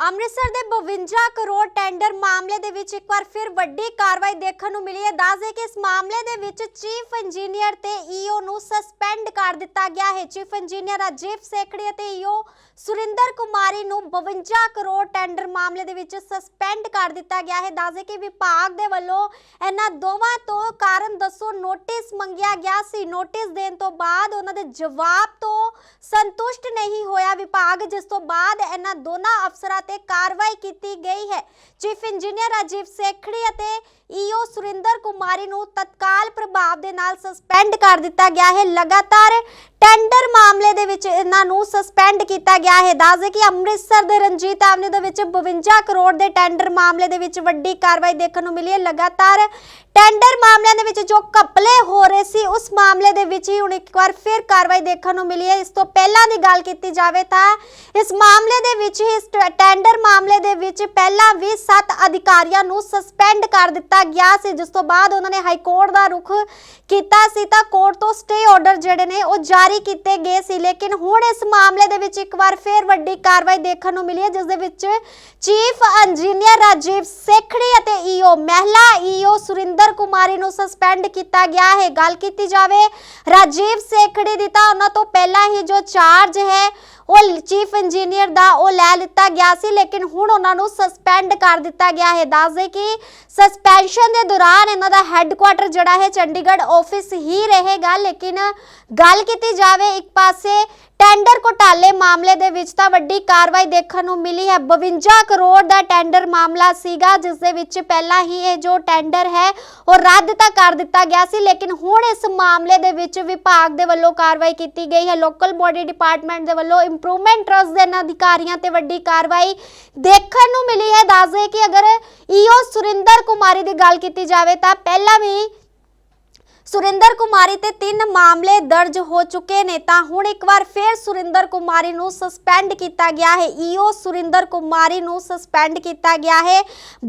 ਅੰਮ੍ਰਿਤਸਰ ਦੇ 52 ਕਰੋੜ ਟੈਂਡਰ ਮਾਮਲੇ ਦੇ ਵਿੱਚ ਇੱਕ ਵਾਰ ਫਿਰ ਵੱਡੀ ਕਾਰਵਾਈ ਦੇਖਣ ਨੂੰ ਮਿਲੀ ਹੈ। ਦੱਸਦੇ ਕਿ ਇਸ ਮਾਮਲੇ ਦੇ ਵਿੱਚ ਚੀਫ ਇੰਜੀਨੀਅਰ ਤੇ ਈਓ ਨੂੰ ਸਸਪੈਂਡ ਕਰ ਦਿੱਤਾ ਗਿਆ ਹੈ। ਚੀਫ ਇੰਜੀਨੀਅਰ ਰਾਜੀਵ ਸੇਖੜੀ ਅਤੇ ਈਓ ਸੁਰਿੰਦਰ ਕੁਮਾਰੀ ਨੂੰ 52 ਕਰੋੜ ਟੈਂਡਰ ਮਾਮਲੇ ਦੇ ਵਿੱਚ ਸਸਪੈਂਡ ਕਰ ਦਿੱਤਾ ਗਿਆ ਹੈ। ਦੱਸਦੇ ਕਿ ਵਿਭਾਗ ਦੇ ਵੱਲੋਂ ਇਹਨਾਂ ਦੋਵਾਂ ਤੋਂ ਕਾਰਨ ਦੱਸੋ, ਨੋਟਿਸ ਮੰਗਿਆ ਗਿਆ ਸੀ। ਨੋਟਿਸ ਦੇਣ ਤੋਂ ਬਾਅਦ ਉਹਨਾਂ ਦੇ ਜਵਾਬ ਤੋਂ ਸੰਤੁਸ਼ਟ ਨਹੀਂ ਹੋਇਆ ਵਿਭਾਗ, ਜਿਸ ਤੋਂ ਬਾਅਦ ਇਹਨਾਂ ਦੋਨਾਂ ਅਫਸਰਾਂ ਤੇ ਕਾਰਵਾਈ ਕੀਤੀ ਗਈ ਹੈ। ਚੀਫ ਇੰਜੀਨੀਅਰ ਰਾਜੀਵ ਸੇਖੜੀ ਅਤੇ ਈਓ ਸੁਰਿੰਦਰ ਕੁਮਾਰੀ ਨੂੰ ਤਤਕਾਲ ਪ੍ਰਭਾਵ ਦੇ ਨਾਲ ਸਸਪੈਂਡ ਕਰ ਦਿੱਤਾ ਗਿਆ ਹੈ। ਲਗਾਤਾਰ ਟੈਂਡਰ ਮਾਮਲੇ ਦੇ ਵਿੱਚ ਇਹਨਾਂ ਨੂੰ ਸਸਪੈਂਡ ਕੀਤਾ ਗਿਆ ਹੈ। ਦੱਸਦੇ ਕਿ ਅੰਮ੍ਰਿਤਸਰ ਦੇ ਰਣਜੀਤ ਐਵਨਿਊ ਦੇ ਵਿੱਚ 52 ਕਰੋੜ ਦੇ ਟੈਂਡਰ ਮਾਮਲੇ ਦੇ ਵਿੱਚ ਵੱਡੀ ਕਾਰਵਾਈ ਦੇਖਣ ਨੂੰ ਮਿਲੀ ਹੈ। ਲਗਾਤਾਰ ਟੈਂਡਰ ਮਾਮਲਿਆਂ ਦੇ ਵਿੱਚ ਜੋ ਘਪਲੇ ਹੋ ਰਹੇ ਸੀ, ਉਸ ਮਾਮਲੇ ਦੇ ਵਿੱਚ ਹੀ ਹੁਣ ਇੱਕ ਵਾਰ ਫਿਰ ਕਾਰਵਾਈ ਦੇਖਣ ਨੂੰ ਮਿਲੀ ਹੈ। ਇਸ ਤੋਂ ਪਹਿਲਾਂ ਦੀ ਗੱਲ ਕੀਤੀ ਜਾਵੇ ਤਾਂ ਇਸ ਮਾਮਲੇ ਦੇ ਵਿੱਚ ਹੀ ਇਸ ਟੈਂਡਰ ਮਾਮਲੇ ਦੇ ਵਿੱਚ ਪਹਿਲਾਂ ਵੀ 7 ਅਧਿਕਾਰੀਆਂ ਨੂੰ ਸਸਪੈਂਡ ਕਰ ਦਿੱਤਾ ਗਿਆ ਸੀ। ਜਿਸ ਤੋਂ ਬਾਅਦ ਉਹਨਾਂ ਨੇ ਹਾਈ ਕੋਰਟ ਦਾ ਰੁਖ ਕੀਤਾ ਸੀ ਤਾਂ ਕੋਰਟ ਤੋਂ ਸਟੇ ਆਰਡਰ ਜਿਹੜੇ ਨੇ ਉਹ ਜਾਰੀ ਕੀਤੇ ਗਏ ਸੀ, ਲੇਕਿਨ ਹੁਣ ਇਸ ਮਾਮਲੇ ਦੇ ਵਿੱਚ ਇੱਕ ਵਾਰ ਫਿਰ ਵੱਡੀ ਕਾਰਵਾਈ ਦੇਖਣ ਨੂੰ ਮਿਲੀ ਹੈ, ਜਿਸ ਦੇ ਵਿੱਚ ਚੀਫ ਇੰਜੀਨੀਅਰ ਰਾਜੀਵ ਸੇਖੜੀ ਅਤੇ ਈਓ ਮਹਿਲਾ ਈਓ ਸੁਰਿੰਦਰ ਕੁਮਾਰੀ ਨੂੰ ਸਸਪੈਂਡ ਕੀਤਾ ਗਿਆ ਹੈ। ਗੱਲ ਕੀਤੀ ਜਾਵੇ ਰਾਜੀਵ ਸੇਖੜੀ ਦੀ ਤਾਂ ਉਹਨਾਂ ਤੋਂ ਪਹਿਲਾਂ ਹੀ ਜੋ ਚਾਰਜ ਹੈ ਉਹ ਚੀਫ ਇੰਜੀਨੀਅਰ ਦਾ ਉਹ ਲੈ ਲਿੱਤਾ ਗਿਆ ਸੀ, ਲੇਕਿਨ ਹੁਣ ਉਹਨਾਂ ਨੂੰ ਸਸਪੈਂਡ ਕਰ ਦਿੱਤਾ ਗਿਆ ਹੈ। ਦੱਸ ਦੇ ਕਿ ਸਸਪੈਂਸ਼ਨ ਦੇ ਦੌਰਾਨ ਇਹਨਾਂ ਦਾ ਹੈੱਡਕੁਆਟਰ ਜਿਹੜਾ ਹੈ ਚੰਡੀਗੜ੍ਹ ਆਫਿਸ ਹੀ ਰਹੇਗਾ। ਲੇਕਿਨ ਗੱਲ ਕੀਤੀ ਜਾਵੇ ਇੱਕ ਪਾਸੇ ਟੈਂਡਰ ਘੁਟਾਲੇ ਮਾਮਲੇ ਦੇ ਵਿੱਚ ਤਾਂ ਵੱਡੀ ਕਾਰਵਾਈ ਦੇਖਣ ਨੂੰ ਮਿਲੀ ਹੈ। 52 ਕਰੋੜ ਦਾ ਟੈਂਡਰ ਮਾਮਲਾ ਸੀਗਾ, ਜਿਸ ਦੇ ਵਿੱਚ ਪਹਿਲਾਂ ਹੀ ਇਹ ਜੋ ਟੈਂਡਰ ਹੈ, ਉਹ ਰੱਦ ਤਾਂ ਕਰ ਦਿੱਤਾ ਗਿਆ ਸੀ, ਲੇਕਿਨ ਹੁਣ ਇਸ ਮਾਮਲੇ ਦੇ ਵਿੱਚ ਵਿਭਾਗ ਦੇ ਵੱਲੋਂ ਕਾਰਵਾਈ ਕੀਤੀ ਗਈ ਹੈ। ਲੋਕਲ ਬੋਡੀ ਡਿਪਾਰਟਮੈਂਟ ਦੇ ਵੱਲੋਂ ਇੰਪਰੂਵਮੈਂਟ ਟਰਸਟ ਦੇ ਇਹਨਾਂ ਅਧਿਕਾਰੀਆਂ ਤੇ ਵੱਡੀ ਕਾਰਵਾਈ ਦੇਖਣ ਨੂੰ ਮਿਲੀ ਹੈ। ਦੱਸਦੇ ਕਿ ਅਗਰ ਈਓ ਸੁਰਿੰਦਰ ਕੁਮਾਰੀ ਦੀ ਗੱਲ ਕੀਤੀ ਜਾਵੇ ਤਾਂ ਪਹਿਲਾਂ ਵੀ ਸੁਰਿੰਦਰ ਕੁਮਾਰੀ ਤੇ ਤਿੰਨ ਮਾਮਲੇ ਦਰਜ ਹੋ ਚੁੱਕੇ ਨੇ, ਤਾਂ ਹੁਣ ਇੱਕ ਵਾਰ ਫਿਰ ਸੁਰਿੰਦਰ ਕੁਮਾਰੀ ਨੂੰ ਸਸਪੈਂਡ ਕੀਤਾ ਗਿਆ ਹੈ। ਈਓ ਸੁਰਿੰਦਰ ਕੁਮਾਰੀ ਨੂੰ ਸਸਪੈਂਡ ਕੀਤਾ ਗਿਆ ਹੈ।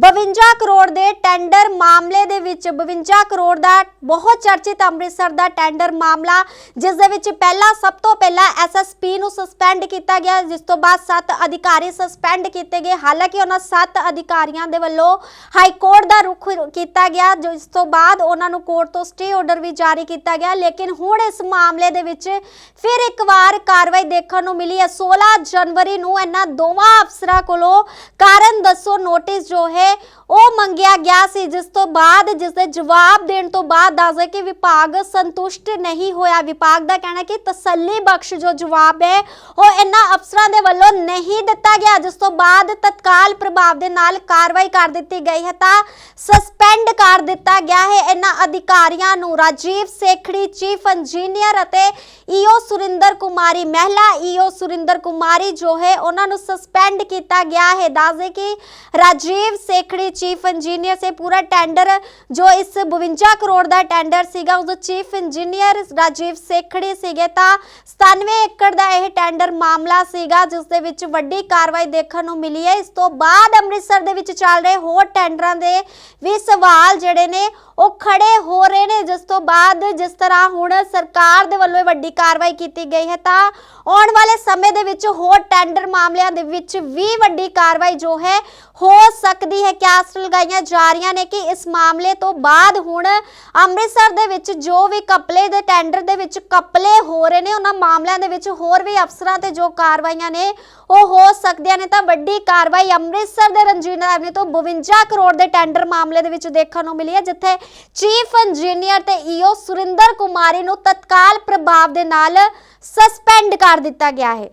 52 ਕਰੋੜ ਦੇ ਟੈਂਡਰ ਮਾਮਲੇ ਦੇ ਵਿੱਚ 52 ਕਰੋੜ ਦਾ ਬਹੁਤ ਚਰਚਿਤ ਅੰਮ੍ਰਿਤਸਰ ਦਾ ਟੈਂਡਰ ਮਾਮਲਾ, ਜਿਸ ਦੇ ਵਿੱਚ ਪਹਿਲਾਂ ਸਭ ਤੋਂ ਪਹਿਲਾਂ ਐਸਐਸਪੀ ਨੂੰ ਸਸਪੈਂਡ ਕੀਤਾ ਗਿਆ, ਜਿਸ ਤੋਂ ਬਾਅਦ 7 ਅਧਿਕਾਰੀ ਸਸਪੈਂਡ ਕੀਤੇ ਗਏ। ਹਾਲਾਂਕਿ ਉਹਨਾਂ 7 ਅਧਿਕਾਰੀਆਂ ਦੇ ਵੱਲੋਂ ਹਾਈ ਕੋਰਟ ਦਾ ਰੁਖ ਕੀਤਾ ਗਿਆ, ਜਿਸ ਤੋਂ ਬਾਅਦ ਉਹਨਾਂ ਨੂੰ ਕੋਰਟ ਤੋਂ ਸਟੇ ਆਰਡਰ ਵੀ ਜਾਰੀ ਕੀਤਾ ਗਿਆ, ਲੇਕਿਨ ਹੁਣ ਇਸ ਮਾਮਲੇ ਦੇ ਵਿੱਚ ਫਿਰ ਇੱਕ ਵਾਰ ਕਾਰਵਾਈ ਦੇਖਣ ਨੂੰ ਮਿਲੀ ਹੈ। 16 ਜਨਵਰੀ ਨੂੰ ਇਹਨਾਂ ਦੋਵਾਂ ਅਫਸਰਾਂ ਕੋਲੋਂ ਕਾਰਨ ਦੱਸੋ ਨੋਟਿਸ ਜੋ ਹੈ, ਉਹ ਮੰਗਿਆ ਗਿਆ ਸੀ, ਜਿਸ ਤੋਂ ਬਾਅਦ, ਜਿਸ ਦੇ ਜਵਾਬ ਦੇਣ ਤੋਂ ਬਾਅਦ ਦੱਸਦੇ ਕਿ ਵਿਭਾਗ ਸੰਤੁਸ਼ਟ ਨਹੀਂ ਹੋਇਆ। ਵਿਭਾਗ ਦਾ ਕਹਿਣਾ ਕਿ ਤਸੱਲੀ ਬਖਸ਼ ਜੋ ਜਵਾਬ ਹੈ, ਉਹ ਇਹਨਾਂ ਅਫਸਰਾਂ ਦੇ ਵੱਲੋਂ ਨਹੀਂ ਦਿੱਤਾ ਗਿਆ, ਜਿਸ ਤੋਂ ਬਾਅਦ ਤਤਕਾਲ ਪ੍ਰਭਾਵ ਦੇ ਨਾਲ ਕਾਰਵਾਈ ਕਰ ਦਿੱਤੀ ਗਈ ਹੈ। ਤਾਂ ਸਸਪੈਂਡ ਕਰ ਦਿੱਤਾ ਗਿਆ ਹੈ। ਇਹਨਾਂ ਅਧਿਕਾਰੀਆਂ ਨੂੰ ਰਾਜੀਵ ਸੇਖੜੀ, ਚੀਫ ਇੰਜੀਨੀਅਰ ਅਤੇ ਈਓ ਸੁਰਿੰਦਰ ਕੁਮਾਰੀ ਮਹਿਲਾ, ਈਓ ਸੁਰਿੰਦਰ ਕੁਮਾਰੀ ਜੋ ਹੈ, ਉਹਨਾਂ ਨੂੰ ਸਸਪੈਂਡ ਕੀਤਾ ਗਿਆ ਹੈ। ਦੱਸਦੇ ਕਿ ਰਾਜੀਵ ਸੇਖੜੀ, ਚੀਫ ਇੰਜੀਨੀਅਰ ਸੇ ਪੂਰਾ ਟੈਂਡਰ ਜੋ ਇਸ 52 ਕਰੋੜ ਦਾ ਟੈਂਡਰ ਸੀਗਾ, ਉਸ ਚੀਫ ਇੰਜੀਨੀਅਰ ਰਾਜੀਵ ਸੇਖੜੀ ਸੀਗੇ ਤਾਂ 97 ਏਕੜ ਦਾ ਇਹ ਟੈਂਡਰ ਮਾਮਲਾ ਸੀਗਾ, ਜਿਸ ਦੇ ਵਿੱਚ ਵੱਡੀ ਕਾਰਵਾਈ ਦੇਖਣ ਨੂੰ ਮਿਲੀ ਹੈ। ਇਸ ਤੋਂ ਬਾਅਦ ਅੰਮ੍ਰਿਤਸਰ ਦੇ ਵਿੱਚ ਚੱਲ ਰਹੇ ਹੋਰ ਟੈਂਡਰਾਂ ਦੇ ਵੀ ਸਵਾਲ ਜਿਹੜੇ ਨੇ, ਉਹ ਖੜੇ ਹੋ ਰਹੇ ਨੇ, ਜਿਸ ਤੋਂ ਬਾਅਦ ਜਿਸ ਤਰ੍ਹਾਂ ਹੁਣ ਸਰਕਾਰ ਦੇ ਵੱਲੋਂ ਇਹ ਵੱਡੀ ਕਾਰਵਾਈ ਕੀਤੀ ਗਈ ਹੈ, ਤਾਂ ਆਉਣ ਵਾਲੇ ਸਮੇਂ ਦੇ ਵਿੱਚ ਹੋਰ ਟੈਂਡਰ ਮਾਮਲਿਆਂ ਦੇ ਵਿੱਚ ਵੀ ਵੱਡੀ ਕਾਰਵਾਈ ਜੋ ਹੈ, ਹੋ ਸਕਦੀ ਹੈ। ਕਿਆਸ ਲਗਾਈਆਂ ਜਾ ਰਹੀਆਂ ਨੇ ਕਿ ਇਸ ਮਾਮਲੇ ਤੋਂ ਬਾਅਦ ਹੁਣ ਅੰਮ੍ਰਿਤਸਰ ਦੇ ਵਿੱਚ ਜੋ ਵੀ ਕਪਲੇ ਦੇ ਟੈਂਡਰ ਦੇ ਵਿੱਚ ਕਪਲੇ ਹੋ ਰਹੇ ਨੇ, ਉਹਨਾਂ ਮਾਮਲਿਆਂ ਦੇ ਵਿੱਚ ਹੋਰ ਵੀ ਅਫਸਰਾਂ ਤੇ ਜੋ ਕਾਰਵਾਈਆਂ ਨੇ, ਉਹ ਹੋ ਸਕਦੀਆਂ ਨੇ। ਤਾਂ ਵੱਡੀ ਕਾਰਵਾਈ ਅੰਮ੍ਰਿਤਸਰ ਦੇ ਰਣਜੀਤ ਐਵਨਿਊ ਤੋਂ 52 ਕਰੋੜ ਦੇ ਟੈਂਡਰ ਮਾਮਲੇ ਦੇ ਵਿੱਚ ਦੇਖਣ ਨੂੰ ਮਿਲੀ ਹੈ, ਜਿੱਥੇ ਚੀਫ ਇੰਜੀਨੀਅਰ ਤੇ ਈਓ ਸੁਰਿੰਦਰ ਕੁਮਾਰੀ ਨੂੰ ਤਤਕਾਲ ਪ੍ਰਭਾਵ ਦੇ ਨਾਲ ਸਸਪੈਂਡ ਕਰ ਦਿੱਤਾ ਗਿਆ ਹੈ।